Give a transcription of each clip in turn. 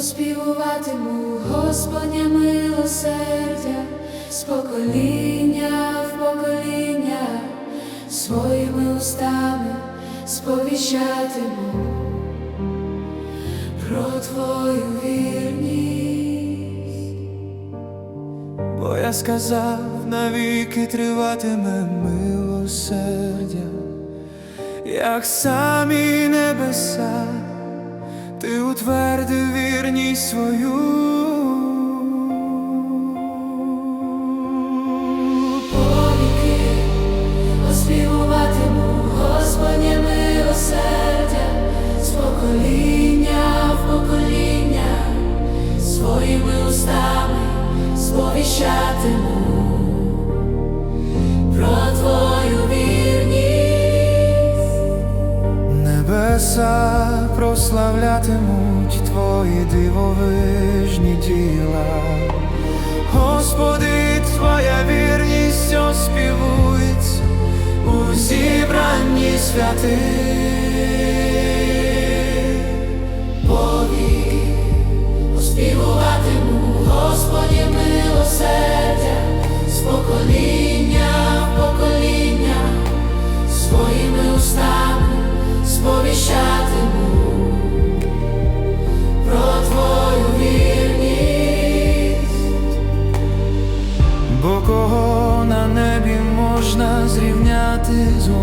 оспівуватиму Господня милосердя з покоління в покоління, своїми устами сповіщатиму про Твою вірність. Бо я сказав, навіки триватиме милосердя, як самі небеса, ти утвердив вірність свою. Повіки оспівуватиму Господнє милосердя з покоління в покоління, своїми устами сповіщатиму Небеса прославлятимуть твої дивовижні діла. Господи, твоя вірність оспівується у зібранні святих. Повіки оспівуватиму Господнє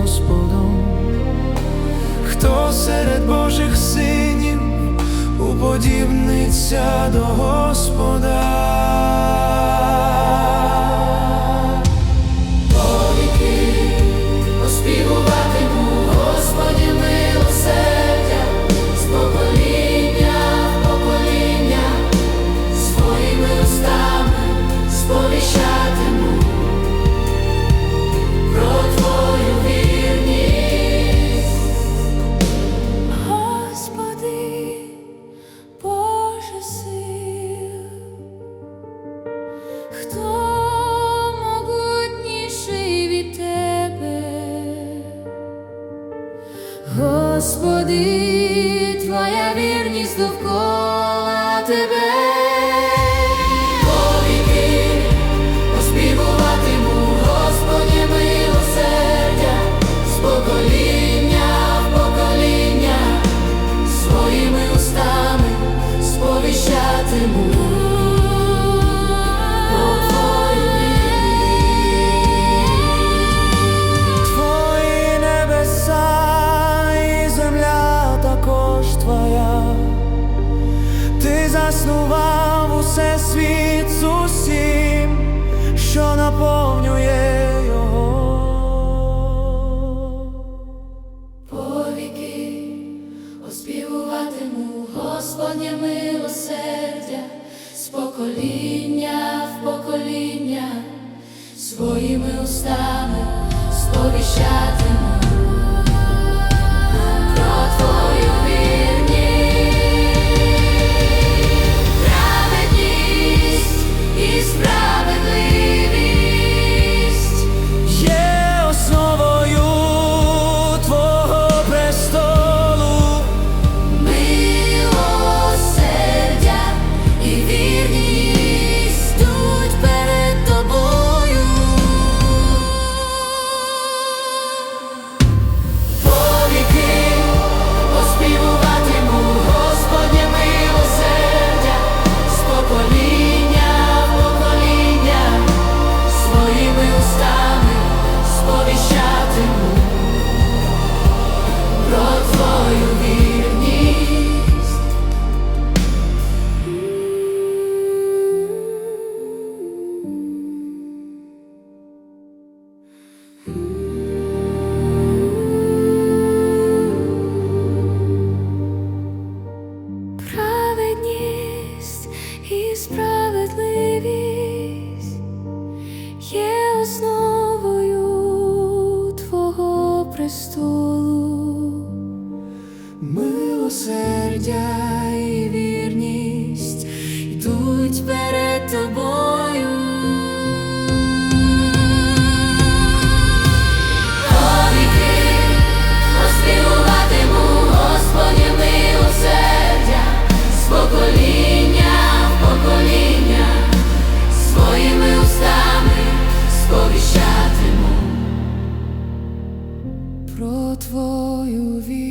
Господом? Хто серед Божих синів уподібниться до Господа? Господи, що наповнює його. Повіки оспівуватиму Господнє милосердя з покоління в покоління, своїми устами сповіщатиму основою Твого престолу. Милосердя і вірність йдуть перед тобою. Твою віру.